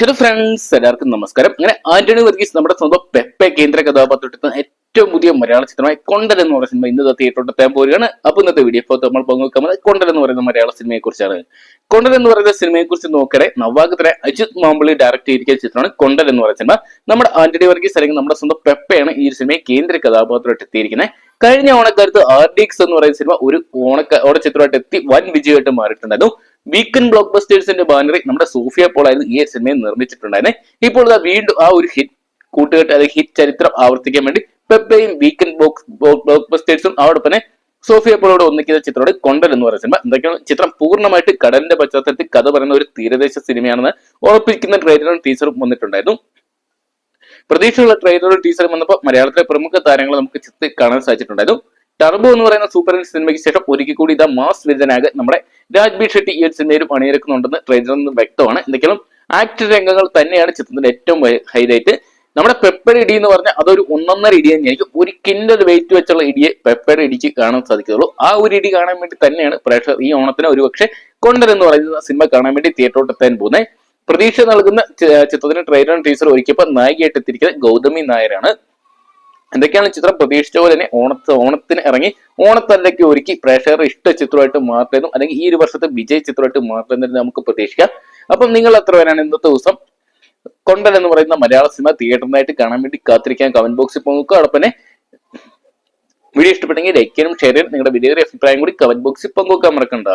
Hello friends എല്ലാവർക്കും നമസ്കാരം. അങ്ങനെ ആന്റണി വർഗീസ് നമ്മുടെ സ്വന്തം പെപ്പെ കേന്ദ്ര കഥാപാത്രത്തിൽ ഏറ്റവും പുതിയ മലയാള ചിത്രമായ കൊണ്ടൽ എന്ന് പറയുന്ന സിനിമ ഇന്നത്തെ തിയേറ്ററിൽ എത്താൻ പോവുകയാണ്. അപ്പൊ ഇന്നത്തെ വീഡിയോ നമ്മൾ പങ്കുവെക്കുന്നത് കൊണ്ടൽ എന്ന് പറയുന്ന മലയാള സിനിമയെ കുറിച്ചാണ്. കൊണ്ടൽ എന്ന് പറയുന്ന സിനിമയെ കുറിച്ച് നോക്കണേ നവാഗതരെ അജിത് മാമ്പിളി ഡയറക്റ്റ് ചെയ്തിരിക്കുന്ന ചിത്രമാണ് കൊണ്ടൽ എന്ന് പറയുന്ന സിനിമ. നമ്മുടെ ആന്റണി വർഗീസ് അല്ലെങ്കിൽ നമ്മുടെ സ്വന്തം പെപ്പയാണ് ഈ സിനിമയെ കേന്ദ്ര കഥാപാത്രമായിട്ട് എത്തിയിരിക്കുന്നത് കഴിഞ്ഞ ഓണക്കാലത്ത് ആർ ഡി എക്സ് എന്ന് പറയുന്ന സിനിമ ഒരു ഓണക്ക ചിത്രമായിട്ട് എത്തി വൻ വിജയമായിട്ട് മാറിയിട്ടുണ്ടായിരുന്നു. വീക്കെൻഡ് ബ്ലോക്ക് ബസ്റ്റേഴ്സിന്റെ ബാനറിൽ നമ്മുടെ സൂഫിയ പോളായിരുന്നു ഈ സിനിമയെ നിർമ്മിച്ചിട്ടുണ്ടായിരുന്നത് ഇപ്പോൾ വീണ്ടും ആ ഒരു ഹിറ്റ് കൂട്ടുകെട്ട് അല്ലെങ്കിൽ ഹിറ്റ് ചരിത്രം ആവർത്തിക്കാൻ വേണ്ടി പെപ്പയും വീക്കെൻഡ് ബോക്സ് ബ്ലോക്ക് ബസ്റ്റേഴ്സും അതോടൊപ്പം തന്നെ സോഫിയ പോളോട് ഒന്നിക്കുന്ന ചിത്രത്തോട് കൊണ്ടൽ എന്ന് പറയുന്ന സിനിമ എന്തൊക്കെയാണ്? ചിത്രം പൂർണമായിട്ട് കടലിന്റെ പശ്ചാത്തലത്തിൽ കഥ പറയുന്ന ഒരു തീരദേശ സിനിമയാണെന്ന് ഉറപ്പിക്കുന്ന ട്രെയിലറും ടീച്ചറും വന്നിട്ടുണ്ടായിരുന്നു. പ്രതീക്ഷയുള്ള ട്രെയിലറും ടീച്ചറും വന്നപ്പോൾ മലയാളത്തിലെ പ്രമുഖ താരങ്ങളെ നമുക്ക് ചിത്രത്തിൽ കാണാൻ സാധിച്ചിട്ടുണ്ടായിരുന്നു. ടർബോ എന്ന് പറയുന്ന സൂപ്പർ ഹിറ്റ് സിനിമയ്ക്ക് ശേഷം ഒരിക്കൽ കൂടി ഇതാ മാസ് വിജനാഗ് നമ്മുടെ രാജ്ബി ഷെട്ടി ഈ ഒരു സിനിമയിലും അണിയിറക്കുന്നുണ്ടെന്ന് ട്രെയിലറിൽ നിന്ന് വ്യക്തമാണ്. എന്തെങ്കിലും ആക്ട് രംഗങ്ങൾ തന്നെയാണ് ചിത്രത്തിന്റെ ഏറ്റവും ഹൈലൈറ്റ് നമ്മുടെ പെപ്പർ ഇടി എന്ന് പറഞ്ഞാൽ അതൊരു ഒന്നൊന്നര ഇടി തന്നെയായിരിക്കും ഒരു കിൻഡൽ വെയിറ്റ് വെച്ചുള്ള ഇടിയെ പെപ്പർ ഇടിക്ക് കാണാൻ സാധിക്കുള്ളൂ ആ ഒരു ഇടി കാണാൻ വേണ്ടി തന്നെയാണ് പ്രേക്ഷകർ ഈ ഓണത്തിന് ഒരുപക്ഷെ കൊണ്ടൽ എന്ന് പറയുന്ന സിനിമ കാണാൻ വേണ്ടി തിയേറ്ററോട്ട് എത്താൻ പോകുന്നത്. പ്രതീക്ഷ നൽകുന്ന ചിത്രത്തിന് ട്രെയിലറും ടീച്ചർ ഒരുക്കിയപ്പോൾ നായികയായിട്ട് എത്തിയിരിക്കുന്നത് ഗൗതമി നായരാണ്. എന്തൊക്കെയാണ് ചിത്രം? പ്രതീക്ഷിച്ച പോലെ തന്നെ ഓണത്ത് ഓണത്തിന് ഇറങ്ങി ഓണത്തല്ലൊക്കെ ഒരുക്കി പ്രേക്ഷകരുടെ ഇഷ്ട ചിത്രമായിട്ട് മാറ്റുന്നതും അല്ലെങ്കിൽ ഈ ഒരു വർഷത്തെ വിജയ ചിത്രമായിട്ട് മാറ്റുന്നതും നമുക്ക് പ്രതീക്ഷിക്കാം. അപ്പം നിങ്ങൾ എത്ര പേരാണ് ഇന്നത്തെ ദിവസം? കൊണ്ടൽ എന്ന് പറയുന്ന മലയാള സിനിമ തിയേറ്ററിനായിട്ട് കാണാൻ വേണ്ടി കാത്തിരിക്കാൻ കമന്റ് ബോക്സിൽ പോകുക അതോടൊപ്പം വീഡിയോ ഇഷ്ടപ്പെട്ടെങ്കിൽ ലൈക്ക് ചെയ്യാനും ഷെയർ ചെയ്യാനും നിങ്ങളുടെ വിലയേറിയ അഭിപ്രായം കൂടി കമന്റ് ബോക്സിൽ പങ്കുവെക്കാൻ മറക്കണ്ട.